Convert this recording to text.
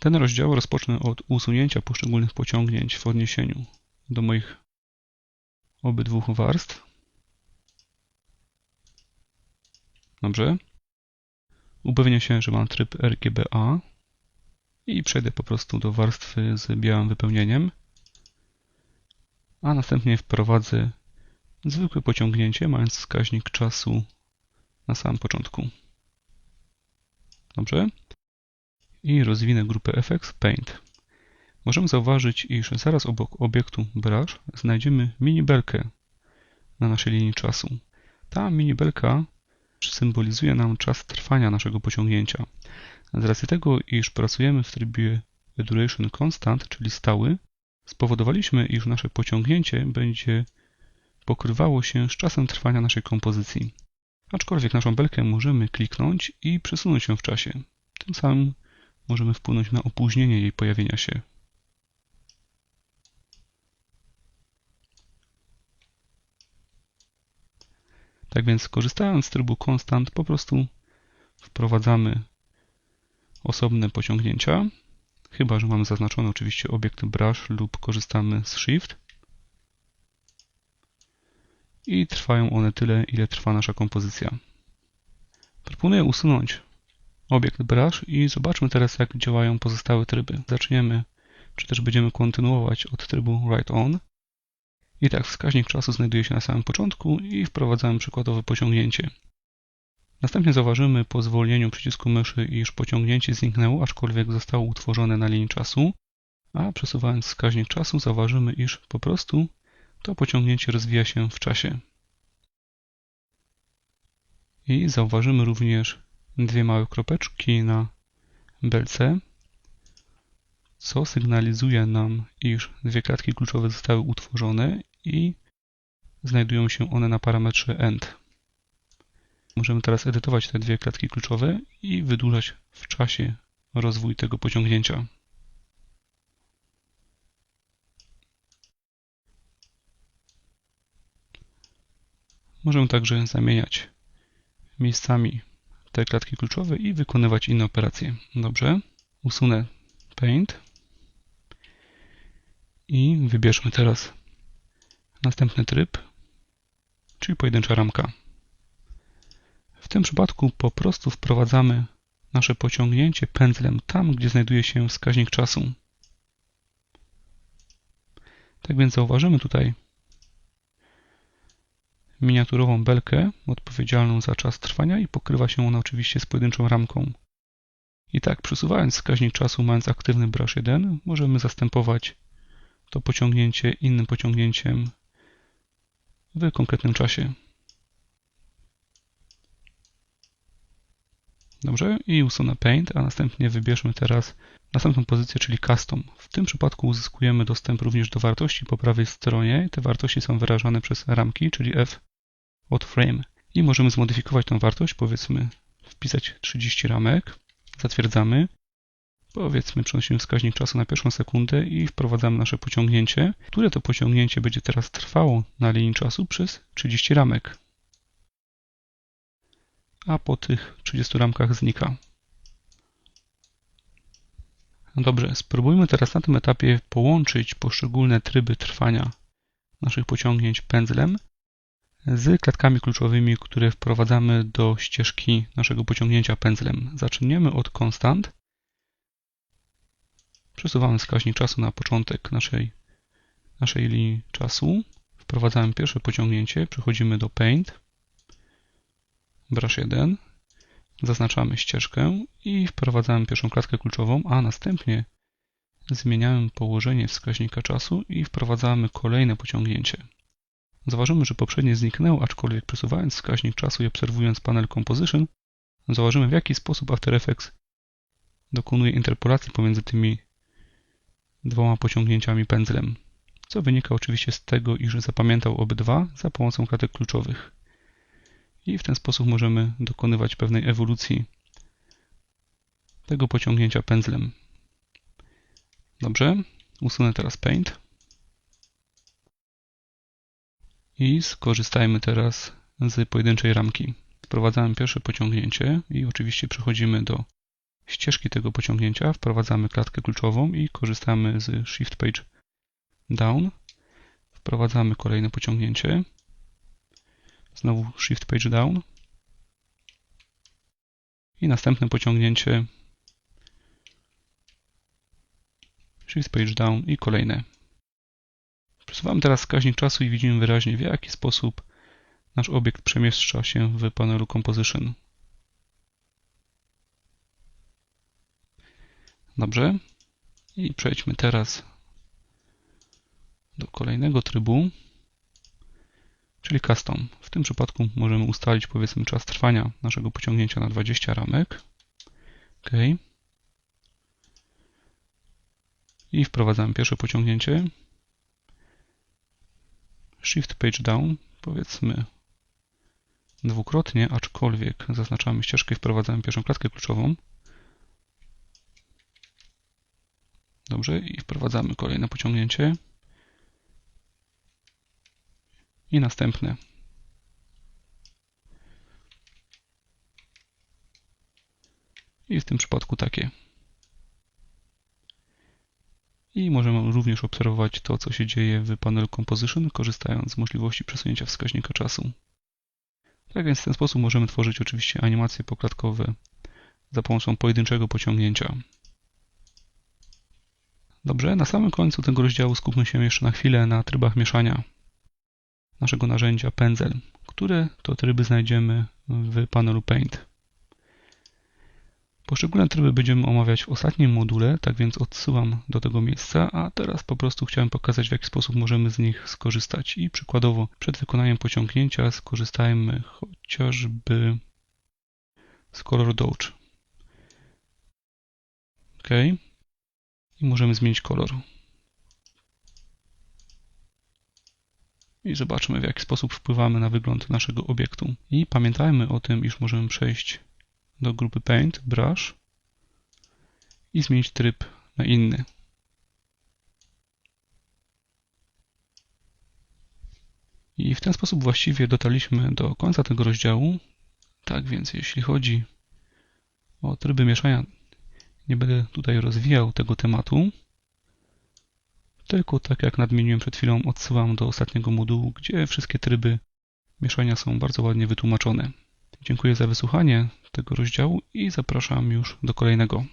Ten rozdział rozpocznę od usunięcia poszczególnych pociągnięć w odniesieniu do moich obydwu warstw. Dobrze. Upewnię się, że mam tryb RGBA i przejdę po prostu do warstwy z białym wypełnieniem, a następnie wprowadzę zwykłe pociągnięcie, mając wskaźnik czasu na samym początku. Dobrze. I rozwinę grupę FX Paint. Możemy zauważyć, iż zaraz obok obiektu Brush znajdziemy minibelkę na naszej linii czasu. Ta minibelka symbolizuje nam czas trwania naszego pociągnięcia. Z racji tego, iż pracujemy w trybie duration constant, czyli stały, spowodowaliśmy, iż nasze pociągnięcie będzie pokrywało się z czasem trwania naszej kompozycji. Aczkolwiek naszą belkę możemy kliknąć i przesunąć ją w czasie. Tym samym możemy wpłynąć na opóźnienie jej pojawienia się. Tak więc korzystając z trybu constant po prostu wprowadzamy osobne pociągnięcia, chyba że mamy zaznaczony oczywiście obiekt brush lub korzystamy z shift i trwają one tyle, ile trwa nasza kompozycja. Proponuję usunąć obiekt brush i zobaczmy teraz, jak działają pozostałe tryby. Zaczniemy, czy też będziemy kontynuować od trybu write on. I tak wskaźnik czasu znajduje się na samym początku i wprowadzamy przykładowe pociągnięcie. Następnie zauważymy po zwolnieniu przycisku myszy, iż pociągnięcie zniknęło, aczkolwiek zostało utworzone na linii czasu, a przesuwając wskaźnik czasu zauważymy, iż po prostu to pociągnięcie rozwija się w czasie. I zauważymy również dwie małe kropeczki na belce, co sygnalizuje nam, iż dwie klatki kluczowe zostały utworzone i znajdują się one na parametrze end. Możemy teraz edytować te dwie klatki kluczowe i wydłużać w czasie rozwój tego pociągnięcia. Możemy także zamieniać miejscami te klatki kluczowe i wykonywać inne operacje. Dobrze, usunę Paint i wybierzmy teraz następny tryb, czyli pojedyncza ramka. W tym przypadku po prostu wprowadzamy nasze pociągnięcie pędzlem tam, gdzie znajduje się wskaźnik czasu. Tak więc zauważymy tutaj miniaturową belkę odpowiedzialną za czas trwania i pokrywa się ona oczywiście z pojedynczą ramką. I tak, przesuwając wskaźnik czasu, mając aktywny brush 1, możemy zastępować to pociągnięcie innym pociągnięciem w konkretnym czasie. Dobrze, i usunę Paint, a następnie wybierzmy teraz następną pozycję, czyli Custom. W tym przypadku uzyskujemy dostęp również do wartości po prawej stronie. Te wartości są wyrażane przez ramki, czyli F od Frame. I możemy zmodyfikować tą wartość, powiedzmy wpisać 30 ramek, zatwierdzamy, powiedzmy przenosimy wskaźnik czasu na pierwszą sekundę i wprowadzamy nasze pociągnięcie, które to pociągnięcie będzie teraz trwało na linii czasu przez 30 ramek a po tych 30 ramkach znika. Dobrze, spróbujmy teraz na tym etapie połączyć poszczególne tryby trwania naszych pociągnięć pędzlem z klatkami kluczowymi, które wprowadzamy do ścieżki naszego pociągnięcia pędzlem. Zaczniemy od konstant. Przesuwamy wskaźnik czasu na początek naszej, naszej linii czasu. Wprowadzamy pierwsze pociągnięcie, przechodzimy do Paint brush 1, zaznaczamy ścieżkę i wprowadzamy pierwszą klatkę kluczową, a następnie zmieniamy położenie wskaźnika czasu i wprowadzamy kolejne pociągnięcie. Zauważymy, że poprzednie zniknęło, aczkolwiek przesuwając wskaźnik czasu i obserwując panel Composition, zauważymy w jaki sposób After Effects dokonuje interpolacji pomiędzy tymi dwoma pociągnięciami pędzlem, co wynika oczywiście z tego, iż zapamiętał obydwa za pomocą klatek kluczowych i w ten sposób możemy dokonywać pewnej ewolucji tego pociągnięcia pędzlem. Dobrze, usunę teraz Paint i skorzystajmy teraz z pojedynczej ramki. Wprowadzamy pierwsze pociągnięcie i oczywiście przechodzimy do ścieżki tego pociągnięcia, wprowadzamy klatkę kluczową i korzystamy z Shift Page Down. Wprowadzamy kolejne pociągnięcie. Znowu Shift Page Down. I następne pociągnięcie Shift Page Down i kolejne. Przesuwamy teraz wskaźnik czasu i widzimy wyraźnie w jaki sposób nasz obiekt przemieszcza się w panelu Composition. Dobrze. I przejdźmy teraz do kolejnego trybu, czyli Custom. W tym przypadku możemy ustalić powiedzmy czas trwania naszego pociągnięcia na 20 ramek. OK. I wprowadzamy pierwsze pociągnięcie. Shift Page Down, powiedzmy dwukrotnie, aczkolwiek zaznaczamy ścieżkę i wprowadzamy pierwszą klatkę kluczową. Dobrze, i wprowadzamy kolejne pociągnięcie. I następne. I w tym przypadku takie. I możemy również obserwować to, co się dzieje w panelu Composition, korzystając z możliwości przesunięcia wskaźnika czasu. Tak więc w ten sposób możemy tworzyć oczywiście animacje poklatkowe za pomocą pojedynczego pociągnięcia. Dobrze, na samym końcu tego rozdziału skupmy się jeszcze na chwilę na trybach mieszania naszego narzędzia pędzel, które to tryby znajdziemy w panelu Paint. Poszczególne tryby będziemy omawiać w ostatnim module, tak więc odsyłam do tego miejsca, a teraz po prostu chciałem pokazać w jaki sposób możemy z nich skorzystać i przykładowo przed wykonaniem pociągnięcia skorzystajmy chociażby z Color Dodge. OK. I możemy zmienić kolor. I zobaczmy w jaki sposób wpływamy na wygląd naszego obiektu. I pamiętajmy o tym, iż możemy przejść do grupy Paint, Brush i zmienić tryb na inny. I w ten sposób właściwie dotarliśmy do końca tego rozdziału. Tak więc jeśli chodzi o tryby mieszania, nie będę tutaj rozwijał tego tematu, tylko tak jak nadmieniłem przed chwilą, odsyłam do ostatniego modułu, gdzie wszystkie tryby mieszania są bardzo ładnie wytłumaczone. Dziękuję za wysłuchanie tego rozdziału i zapraszam już do kolejnego.